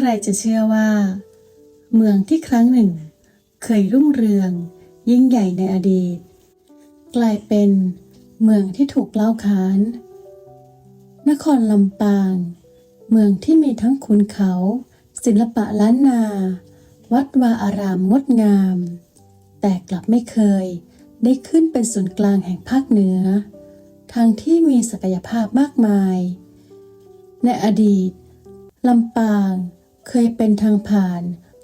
ใครจะเชื่อว่า เมืองที่ครั้งหนึ่ง เคยรุ่งเรือง ยิ่งใหญ่ในอดีต กลายเป็นเมืองที่ถูกเล่าขาน นครลำปาง เมืองที่มีทั้งขุนเขา ศิลปะล้านนา วัดวาอารามงดงาม แต่กลับไม่เคยได้ขึ้นเป็นศูนย์กลางแห่งภาคเหนือทางที่มีศักยภาพมากมาย ในอดีตลำปาง เคยเป็นทางผ่าน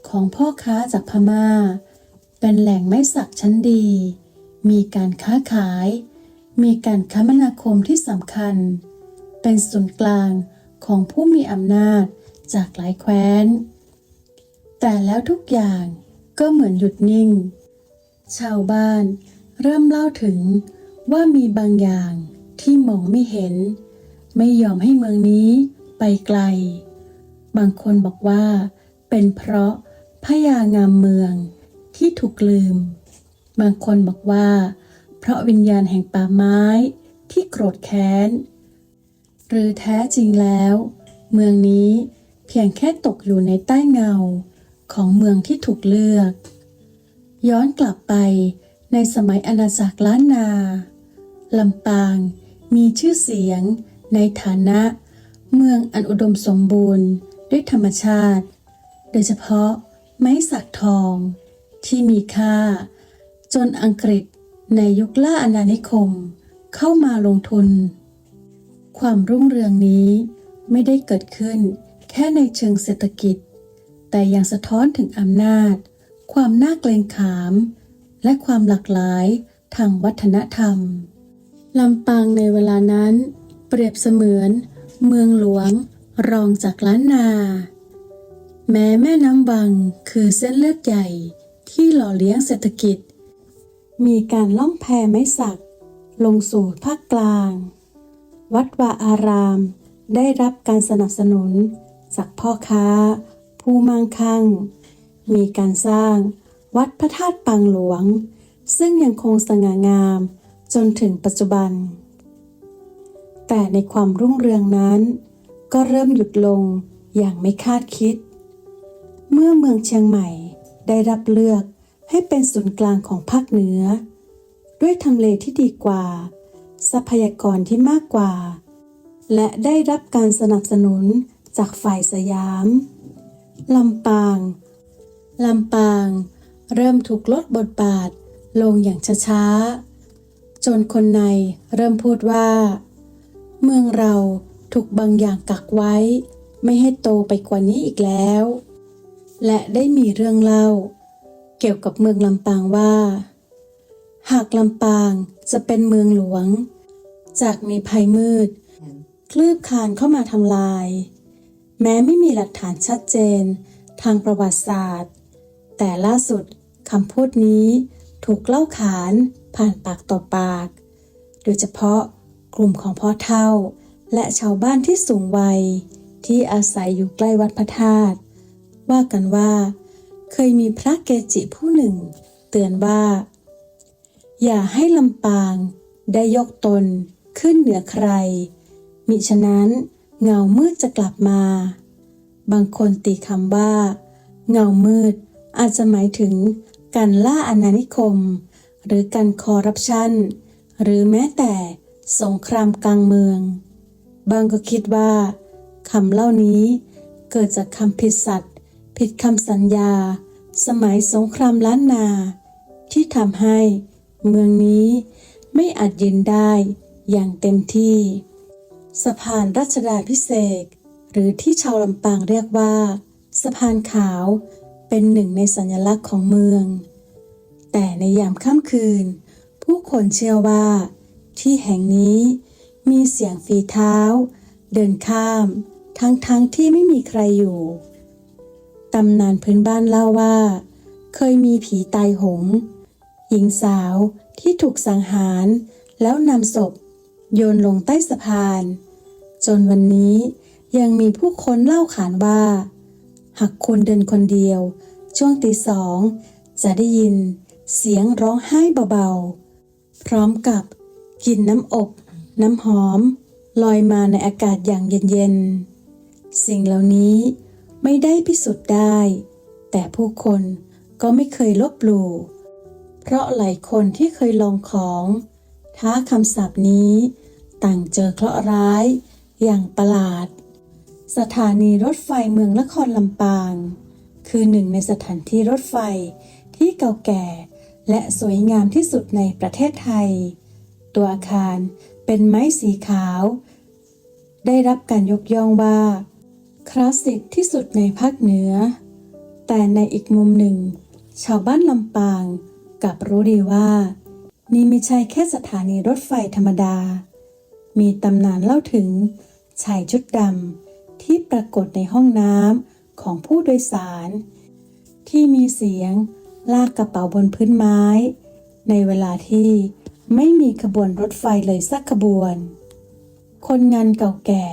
ของพ่อค้าจากพมา่า เป็นแหล่งไม้สักชั้นดี มีการค้าขาย มีการคมนาคมที่สำคัญ เป็นศูนย์กลางของผู้มีอำนาจจากหลายแคว้น แต่แล้วทุกอย่างก็เหมือนหยุดนิ่ง ชาวบ้านเริ่มเล่าถึงว่ามีบางอย่างที่มองไม่เห็น ไม่ยอมให้เมืองนี้ไปไกล บางคนบอกว่า เป็นเพราะพญางามเมืองที่ถูกลืม บางคนบอกว่า เพราะวิญญาณแห่งป่าไม้ที่โกรธแค้น หรือแท้จริงแล้ว เมืองนี้เพียงแค่ตกอยู่ในใต้เงาของเมืองที่ถูกเลือก ย้อนกลับไปในสมัยอาณาจักรล้านนาลำปางมีชื่อเสียงในฐานะ เมืองอันอุดมสมบูรณ์ ด้วยธรรมชาติ โดยเฉพาะไม้สักทองที่มีค่า จนอังกฤษในยุคล่าอาณานิคมเข้ามาลงทุน ความรุ่งเรืองนี้ไม่ได้เกิดขึ้นแค่ในเชิงเศรษฐกิจ แต่ยังสะท้อนถึงอำนาจ ความน่าเกรงขาม และความหลากหลายทางวัฒนธรรมลำปางในเวลานั้น เปรียบเสมือน เมืองหลวง รองจากล้านนา แม้แม่น้ำวังคือเส้นเลือดใหญ่ที่หล่อเลี้ยงเศรษฐกิจ มีการล่องแพไม้สัก ลงสู่ภาคกลาง วัดวาอารามได้รับการสนับสนุน จากพ่อค้า ผู้มั่งคั่ง มีการสร้างวัดพระธาตุปางหลวง ซึ่งยังคงสง่างามจนถึงปัจจุบัน แต่ในความรุ่งเรืองนั้น ก็เริ่มหยุดลงอย่างไม่คาดคิด เมื่อเมืองเชียงใหม่ได้รับเลือกให้เป็นศูนย์กลางของภาคเหนือ ด้วยทำเลที่ดีกว่า ทรัพยากรที่มากกว่า และได้รับการสนับสนุนจากฝ่ายสยามลำปางลำปาง เริ่มถูกลดบทบาทลงอย่างช้าๆจนคนในเริ่มพูดว่า เมืองเรา ถูกบางอย่างกักไว้ ไม่ให้โตไปกว่านี้อีกแล้ว และได้มีเรื่องเล่า เกี่ยวกับเมืองลำปางว่า หากลำปางจะเป็นเมืองหลวง จากมีภัยมืด คลืบคลานเข้ามาทำลาย แม้ไม่มีหลักฐานชัดเจนทางประวัติศาสตร์ แต่ล่าสุดคำพูดนี้ถูกเล่าขานผ่านปากต่อปาก โดยเฉพาะกลุ่มของพ่อเท่า และชาวบ้านที่สูงวัย ที่อาศัยอยู่ใกล้วัดพระธาตุว่ากันว่า เคยมีพระเกจิผู้หนึ่ง เตือนว่า อย่าให้ลำปางได้ยกตนขึ้นเหนือใคร มิฉะนั้นเงามืดจะกลับมา บางคนตีคำว่า เงามืดอาจจะหมายถึงการล่าอาณานิคม หรือการคอร์รัปชัน หรือแม้แต่สงครามกลางเมือง บางก็คิดว่าคำเล่านี้เกิดจากคำผิดสัตย์ผิดคำสัญญา สมัยสงครามล้านนา ที่ทำให้เมืองนี้ไม่อาจยืนได้อย่างเต็มที่ สะพานรัชดาพิเศษหรือที่ชาวลำปางเรียกว่า สะพานขาวเป็นหนึ่งในสัญลักษณ์ของเมือง แต่ในยามค่ำคืน ผู้คนเชื่อว่า ที่แห่งนี้ มีเสียงฝีเท้า เดินข้าม ทั้งๆทที่ไม่มีใครอยู่ ตำนานพื้นบ้านเล่าว่า เคยมีผีตายโหง หญิงสาวที่ถูกสังหาร แล้วนำศพ โยนลงใต้สะพาน จนวันนี้ยังมีผู้คนเล่าขานว่า หากคุณเดินคนเดียว ช่วงตีสองจะได้ยินเสียงร้องไห้เบาๆ พร้อมกับกลิ่นน้ำอบ น้ำหอมลอยมาในอากาศอย่างเย็นๆ สิ่งเหล่านี้ไม่ได้พิสูจน์ได้ แต่ผู้คนก็ไม่เคยลบหลู่ เพราะหลายคนที่เคยลองของ ท้าคำสาปนี้ ต่างเจอเคราะห์ร้ายอย่างประหลาด สถานีรถไฟเมืองนครลำปาง คือหนึ่งในสถานที่รถไฟที่เก่าแก่และสวยงามที่สุดในประเทศไทย ตัวอาคาร เป็นไม้สีขาว ได้รับการยกย่องว่า คลาสสิกที่สุดในภาคเหนือ แต่ในอีกมุมหนึ่ง ชาวบ้านลำปางกลับรู้ดีว่า นี่ไม่ใช่แค่สถานีรถไฟธรรมดา มีตำนานเล่าถึงชายชุดดำที่ปรากฏในห้องน้ำของผู้โดยสาร ที่มีเสียงลากกระเป๋าบนพื้นไม้ ในเวลาที่ ไม่มีขบวนรถไฟเลยสักขบวน คนงานเก่าแก่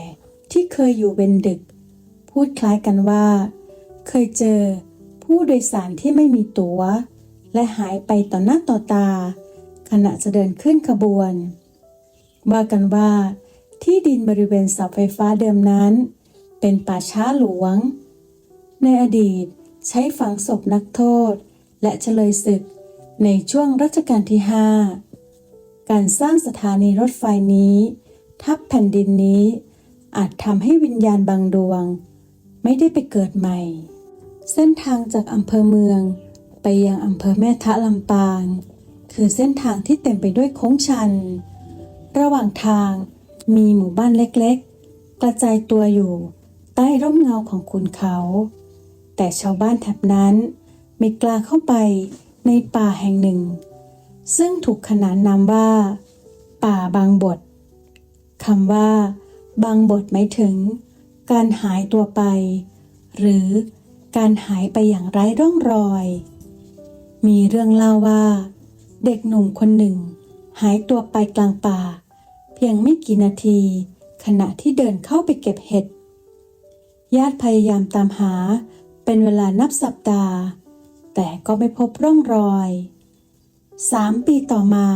ที่เคยอยู่เวนดึก พูดคล้ายกันว่า เคยเจอผู้โดยสารที่ไม่มีตัว๋ว และหายไปต่อหน้าต่อตา ขณะจะเดินขึ้นขบวนว่ากันว่า ที่ดินบริเวณเสาไฟฟ้าเดิมนั้น เป็นป่าช้าหลวง ในอดีตใช้ฝังศพนักโทษ และเฉลยศึกในช่วงรัชกาลที่5 การสร้างสถานีรถไฟนี้ ทับแผ่นดินนี้ อาจทำให้วิญญาณบางดวง ไม่ได้ไปเกิดใหม่ เส้นทางจากอำเภอเมือง ไปยังอำเภอแม่ทะลำปาง คือเส้นทางที่เต็มไปด้วยโค้งชัน ระหว่างทางมีหมู่บ้านเล็กๆ กระจายตัวอยู่ใต้ร่มเงาของขุนเขา แต่ชาวบ้านแถบนั้นไม่กล้าเข้าไปในป่าแห่งหนึ่ง ซึ่งถูกขนานนามว่า ป่าบางบทคำว่า บางบทหมายถึง การหายตัวไป หรือการหายไปอย่างไร้ร่องรอย มีเรื่องเล่าว่า เด็กหนุ่มคนหนึ่ง หายตัวไปกลางป่า เพียงไม่กี่นาที ขณะที่เดินเข้าไปเก็บเห็ดญาติพยายามตามหาเป็นเวลานับสัปดาห์ แต่ก็ไม่พบร่องรอย สามปีต่อมา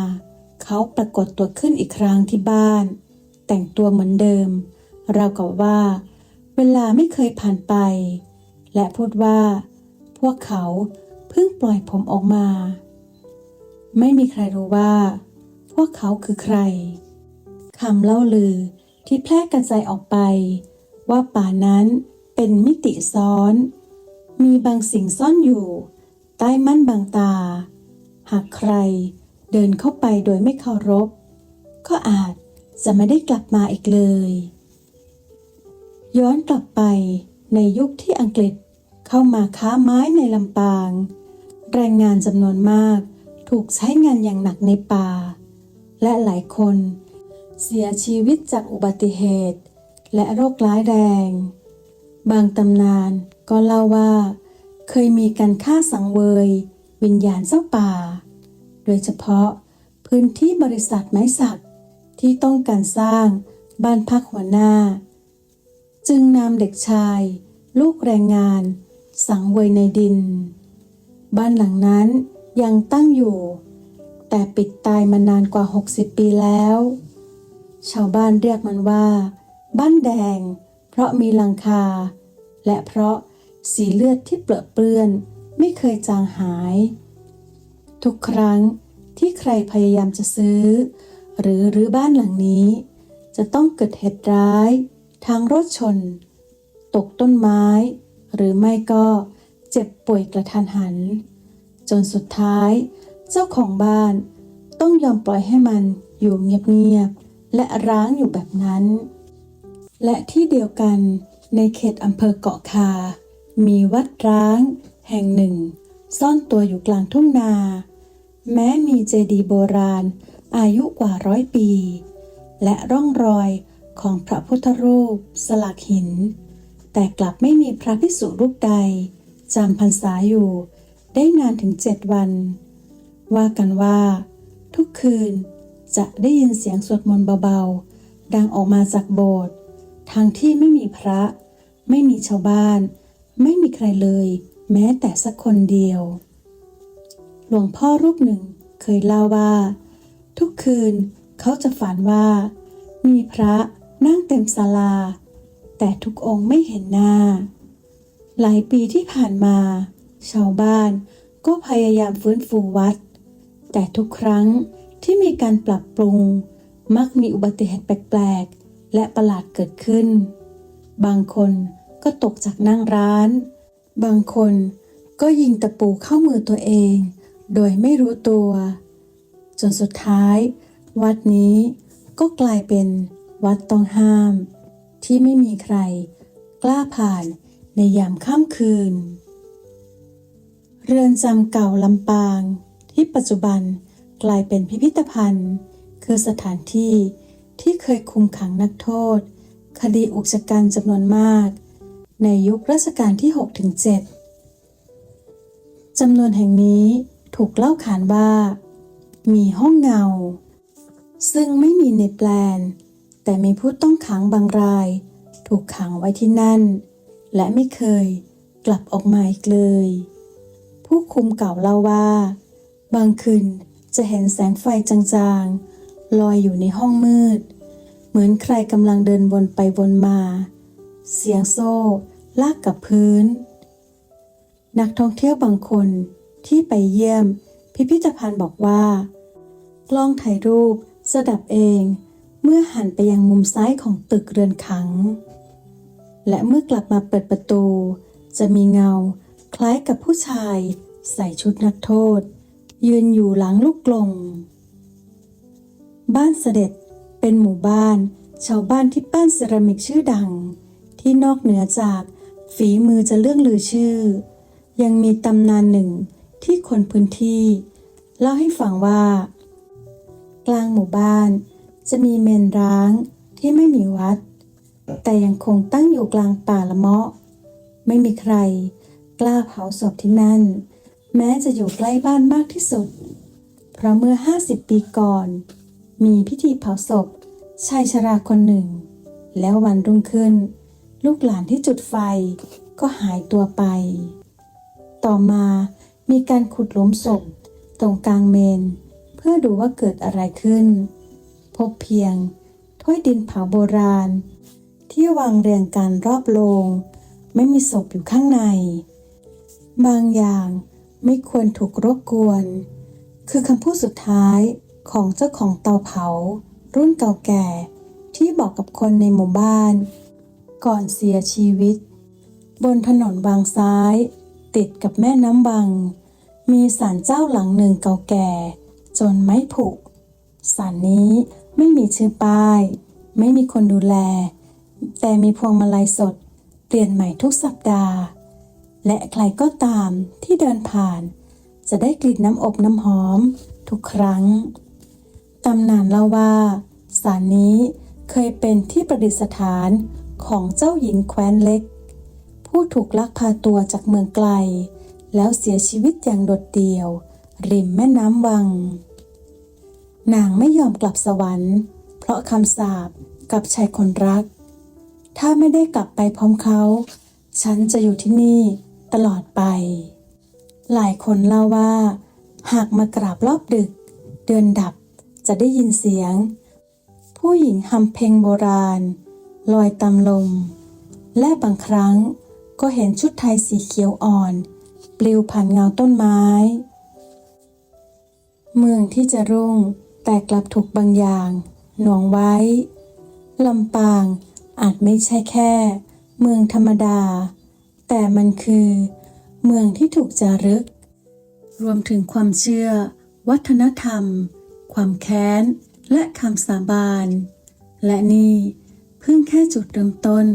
เขาปรากฏตัวขึ้นอีกครั้งที่บ้าน แต่งตัวเหมือนเดิมรากับว่า เวลาไม่เคยผ่านไป และพูดว่า พวกเขาเพิ่งปล่อยผมออกมา ไม่มีใครรู้ว่า พวกเขาคือใครคำเล่าลือที่แพร่กระจายออกไป ว่าป่านั้นเป็นมิติซ้อน มีบางสิ่งซ่อนอยู่ ใต้มั่นบางตา หากใครเดินเข้าไปโดยไม่เคารพ ก็อาจจะไม่ได้กลับมาอีกเลย ย้อนกลับไปในยุคที่อังกฤษเข้ามาค้าไม้ในลำปาง แรงงานจำนวนมากถูกใช้งานอย่างหนักในป่า และหลายคนเสียชีวิตจากอุบัติเหตุ และโรคร้ายแรง บางตำนานก็เล่าว่า เคยมีการฆ่าสังเวย วิญญาณเจ้าป่า โดยเฉพาะพื้นที่บริษัทไม้สักที่ต้องการสร้างบ้านพักหัวหน้า จึงนำเด็กชาย ลูกแรงงาน สังเวยในดิน บ้านหลังนั้นยังตั้งอยู่ แต่ปิดตายมานานกว่า 60 ปีแล้ว ชาวบ้านเรียกมันว่า บ้านแดง เพราะมีหลังคา และเพราะสีเลือดที่เปรอะเปื้อน ไม่เคยจางหาย ทุกครั้งที่ใครพยายามจะซื้อ หรือรื้อบ้านหลังนี้ จะต้องเกิดเหตุร้าย ทางรถชน ตกต้นไม้ หรือไม่ก็เจ็บป่วยกระทันหัน จนสุดท้าย เจ้าของบ้านต้องยอมปล่อยให้มันอยู่เงียบๆและร้างอยู่แบบนั้น และที่เดียวกันในเขตอำเภอเกาะคา มีวัดร้าง แห่งหนึ่ง ซ่อนตัวอยู่กลางทุ่งนา แม้มีเจดีย์โบราณอายุกว่าร้อยปี และร่องรอยของพระพุทธรูป สลักหิน แต่กลับไม่มีพระภิกษุรูปใดจำพรรษาอยู่ได้นานถึงเจ็ดวัน ว่ากันว่า ทุกคืนจะได้ยินเสียงสวดมนต์เบาๆ ดังออกมาจากโบสถ์ทางที่ไม่มีพระ ไม่มีชาวบ้าน ไม่มีใครเลย แม้แต่สักคนเดียว หลวงพ่อรูปหนึ่งเคยเล่าว่า ทุกคืนเขาจะฝันว่า มีพระนั่งเต็มศาลา แต่ทุกองค์ไม่เห็นหน้า หลายปีที่ผ่านมา ชาวบ้านก็พยายามฟื้นฟูวัด แต่ทุกครั้งที่มีการปรับปรุง มักมีอุบัติเหตุแปลกๆ และประหลาดเกิดขึ้น บางคนก็ตกจากนั่งร้าน บางคนก็ยิงตะปูเข้ามือตัวเอง โดยไม่รู้ตัว จนสุดท้าย วัดนี้ก็กลายเป็นวัดต้องห้าม ที่ไม่มีใคร กล้าผ่านในยามค่ำคืน เรือนจำเก่าลำปาง ที่ปัจจุบันกลายเป็นพิพิธภัณฑ์ คือสถานที่ที่เคยคุมขังนักโทษ คดีอุกชะกันจำนวนมาก ในยุครัชกาลที่ 6-7จำนวนแห่งนี้ถูกเล่าขานว่า มีห้องเงา ซึ่งไม่มีในแปลน แต่มีผู้ต้องขังบางราย ถูกขังไว้ที่นั่น และไม่เคยกลับออกมาอีกเลย ผู้คุมเก่าเล่าว่า บางคืนจะเห็นแสงไฟจางๆ ลอยอยู่ในห้องมืด เหมือนใครกำลังเดินวนไปวนมา เสียงโซ่ลากกับพื้น นักท่องเที่ยวบางคนที่ไปเยี่ยม พิพิธภัณฑ์บอกว่า กล้องถ่ายรูปจะดับเองเมื่อหันไปยังมุมซ้ายของตึกเรือนขัง และเมื่อกลับมาเปิดประตู จะมีเงาคล้ายกับผู้ชาย ใส่ชุดนักโทษ ยืนอยู่หลังลูกกลง บ้านเสด็จเป็นหมู่บ้าน ชาวบ้านที่ปั้นเซรามิกชื่อดัง ที่นอกเหนือจากฝีมือจะเรื่องลือชื่อ ยังมีตำนานหนึ่งที่คนพื้นที่ เล่าให้ฟังว่า กลางหมู่บ้านจะมีเมนร้างที่ไม่มีวัด แต่ยังคงตั้งอยู่กลางป่าละเมาะ ไม่มีใครกล้าเผาศพที่นั่น แม้จะอยู่ใกล้บ้านมากที่สุด เพราะเมื่อ 50 ปีก่อน มีพิธีเผาศพชายชราคนหนึ่ง แล้ววันรุ่งขึ้น ลูกหลานที่จุดไฟก็หายตัวไป ต่อมามีการขุดหลุมศพตรงกลางเมน เพื่อดูว่าเกิดอะไรขึ้น พบเพียงถ้วยดินเผาโบราณ ที่วางเรียงกันรอบโลง ไม่มีศพอยู่ข้างใน บางอย่างไม่ควรถูกรบกวน คือคำพูดสุดท้ายของเจ้าของเตาเผา รุ่นเก่าแก่ที่บอกกับคนในหมู่บ้าน ก่อนเสียชีวิต บนถนนบางซ้าย ติดกับแม่น้ำบังมีศาลเจ้าหลังหนึ่งเก่าแก่ จนไม้ผุศาลนี้ไม่มีชื่อป้าย ไม่มีคนดูแล แต่มีพวงมาลัยสด เปลี่ยนใหม่ทุกสัปดาห์ และใครก็ตามที่เดินผ่าน จะได้กลิ่นน้ำอบน้ำหอมทุกครั้งตำนานเล่าว่าศาลนี้เคยเป็นที่ประดิษฐาน ของเจ้าหญิงแคว้นเล็ก ผู้ถูกลักพาตัวจากเมืองไกล แล้วเสียชีวิตอย่างโดดเดี่ยว ริมแม่น้ำวัง นางไม่ยอมกลับสวรรค์ เพราะคำสาปกับชายคนรัก ถ้าไม่ได้กลับไปพร้อมเขา ฉันจะอยู่ที่นี่ตลอดไป หลายคนเล่าว่า หากมากราบรอบดึก เดือนดับจะได้ยินเสียง ผู้หญิงฮัมเพลงโบราณ ลอยตามลม และบางครั้งก็เห็นชุดไทยสีเขียวอ่อน ปลิวผ่านเงาต้นไม้ เมืองที่จะรุ่งแต่กลับถูกบางอย่าง หน่วงไว้ ลำปางอาจไม่ใช่แค่ เมืองธรรมดา แต่มันคือ เมืองที่ถูกจารึก รวมถึงความเชื่อ วัฒนธรรม ความแค้น และคำสาบาน และนี่ เพิ่งแค่จุดเริ่มต้น